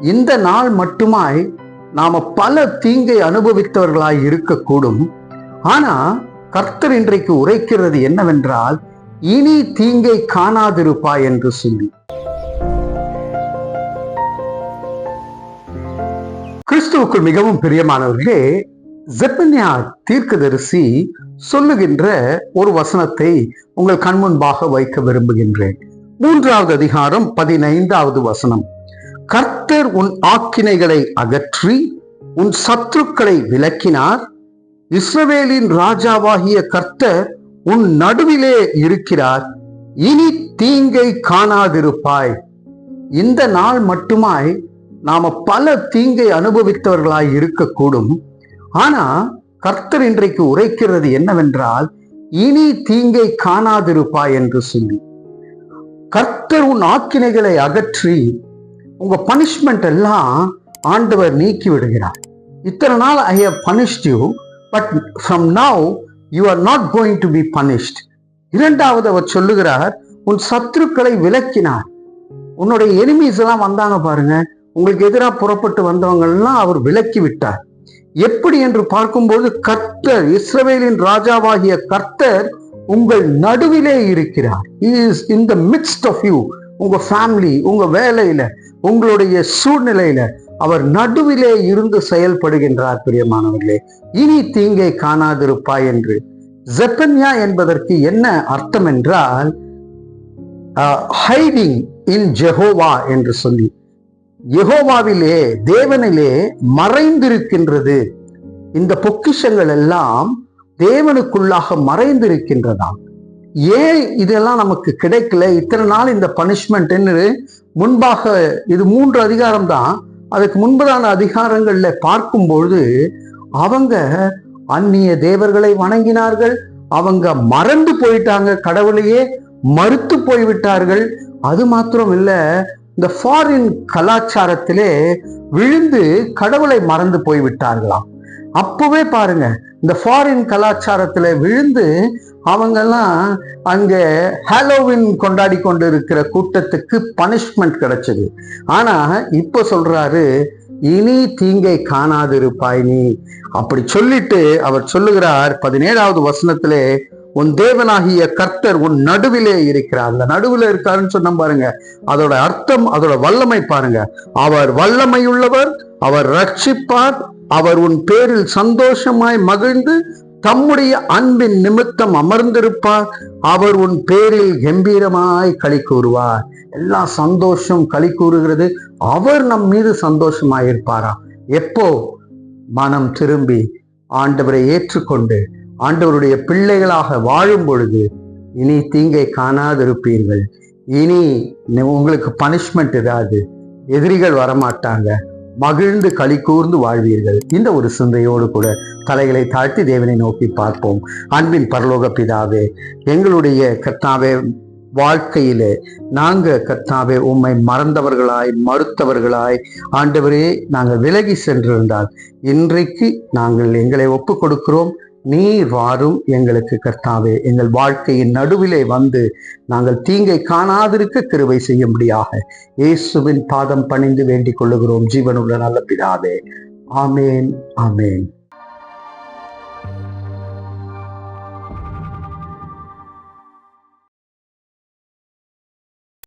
இந்த நாள் மட்டுமாய் நாம பல தீங்கை அனுபவித்தவர்களாய் இருக்கக்கூடும். ஆனா கர்த்தர் இன்றைக்கு உரைக்கிறது என்னவென்றால் இனி தீங்கை காணாதிருப்பாய் என்று சொல்லி. கிறிஸ்துவுக்குள் மிகவும் பிரியமானவர்களே ஜெப்பன்யா தீர்க்கதரிசி சொல்லுகின்ற ஒரு வசனத்தை உங்கள் கண்முன்பாக வைக்க விரும்புகின்றேன். மூன்றாவது அதிகாரம் பதினைந்தாவது வசனம். கர்த்தர் உன் ஆக்கினைகளை அகற்றி உன் சத்துருக்களை விலக்கினார் இஸ்ரவேலின் ராஜாவாகிய கர்த்தர் உன் நடுவிலே இருக்கிறார். இனி தீங்கை காணாதிருப்பாய். இந்த நாள் மட்டுமாய் நாம பல தீங்கை அனுபவித்தவர்களாய் இருக்கக்கூடும். ஆனா கர்த்தர் இன்றைக்கு உரைக்கிறது என்னவென்றால் இனி தீங்கை காணாதிருப்பாய் என்று சொல்லி. கர்த்தர் உன் ஆக்கினைகளை அகற்றி உங்க பனிஷ்மெண்ட் எல்லாம் ஆண்டவர் நீக்கி விடுகிறார். இத்தனை நாள் I have punished you but from now you are not going to be punished இரண்டாவது அவர் சொல்லுகிறார் உன் சத்துருக்களை விலக்கினார். உன்னுடைய எனிமீஸ் எல்லாம் வந்தாங்க பாருங்க. உங்களுக்கு எதிராக புறப்பட்டு வந்தவங்கள்லாம் அவர் விலக்கி விட்டார். எப்படி என்று பார்க்கும்போது கர்த்தர் இஸ்ரவேலின் ராஜாவாகிய கர்த்தர் உங்கள் நடுவிலே இருக்கிறார். Is in the midst of you உங்க ஃபேமிலி உங்க வேலையில. உங்களுடைய சூழ்நிலையில அவர் நடுவிலே இருந்து செயல்படுகின்றார் பிரியமானவர்களே. இனி தீங்கை காணாதிருப்பாய் என்று. ஜெப்பன்யா என்பதற்கு என்ன அர்த்தம் என்றால் ஹைடிங் இன் ஜெஹோவா என்று சொல்லி. யெகோவாவிலே தேவனிலே மறைந்திருக்கின்றது. இந்த பொக்கிஷங்கள் எல்லாம் தேவனுக்குள்ளாக மறைந்திருக்கின்றதாம். ஏன் இதெல்லாம் நமக்கு கிடைக்கல? இத்தனை நாள் இந்த பனிஷ்மெண்ட் முன்பாக இது மூன்று அதிகாரம் தான். அதுக்கு முன்பதான அதிகாரங்கள்ல பார்க்கும்பொழுது அவங்க அந்நிய தேவர்களை வணங்கினார்கள். அவங்க மறந்து போயிட்டாங்க. கடவுளையே மறுத்து போய்விட்டார்கள். அது மாத்திரம் இல்ல இந்த ஃபாரின் கலாச்சாரத்திலே விழுந்து கடவுளை மறந்து போய்விட்டார்களாம். அப்பவே பாருங்க இந்த ஃபாரின் கலாச்சாரத்துல விழுந்து அவங்கெல்லாம் அங்க ஹாலோவின் கொண்டாடி கொண்டு இருக்கிற கூட்டத்துக்கு பனிஷ்மெண்ட் கிடைச்சது. ஆனா இப்ப சொல்றாரு இனி தீங்கை காணாதிருப்பாய் நீ. அப்படி சொல்லிட்டு அவர் சொல்லுகிறார் பதினேழாவது வசனத்திலே உன் தேவனாகிய கர்த்தர் உன் நடுவிலே இருக்கிறார். அந்த நடுவில் இருக்காருன்னு சொன்ன பாருங்க அதோட அர்த்தம் அதோட வல்லமை பாருங்க. அவர் வல்லமையுள்ளவர் அவர் ரட்சிப்பார் அவர் உன் பேரில் சந்தோஷமாய் மகிழ்ந்து தம்முடைய அன்பின் நிமித்தம் அமர்ந்திருப்பார். அவர் உன் பேரில் கம்பீரமாய் களி கூறுவார். எல்லாம் சந்தோஷம் களி கூறுகிறது. அவர் நம் மீது சந்தோஷமாயிருப்பாரா எப்போ? மனம் திரும்பி ஆண்டவரை ஏற்றுக்கொண்டு ஆண்டவருடைய பிள்ளைகளாக வாழும் பொழுது இனி தீங்கை காணாதிருப்பீர்கள். இனி உங்களுக்கு பனிஷ்மெண்ட் இராது எதிரிகள் வரமாட்டாங்க. மகிழ்ந்து களி கூர்ந்து வாழ்வீர்கள். இந்த ஒரு சிந்தையோடு கூட தலைகளை தாழ்த்தி தேவனை நோக்கி பார்ப்போம். அன்பின் பரலோக பிதாவே எங்களுடைய கர்த்தாவே வாழ்க்கையிலே நாங்க கர்த்தாவே உம்மை மறந்தவர்களாய் மறுத்தவர்களாய் ஆண்டவரே நாங்கள் விலகி சென்றிருந்தால் இன்றைக்கு நாங்கள் எங்களை ஒப்பு கொடுக்கிறோம் நீர் வாரும் எங்களுக்கு கர்த்தாவே. எங்கள் வாழ்க்கையின் நடுவிலே வந்து நாங்கள் தீங்கை காணாதிருக்க கிருவை செய்யும்படியாக இயேசுவின் பாதம் பணிந்து வேண்டிக் கொள்ளுகிறோம். ஜீவனுள்ள நல்ல பிதாவே. ஆமேன் ஆமேன்.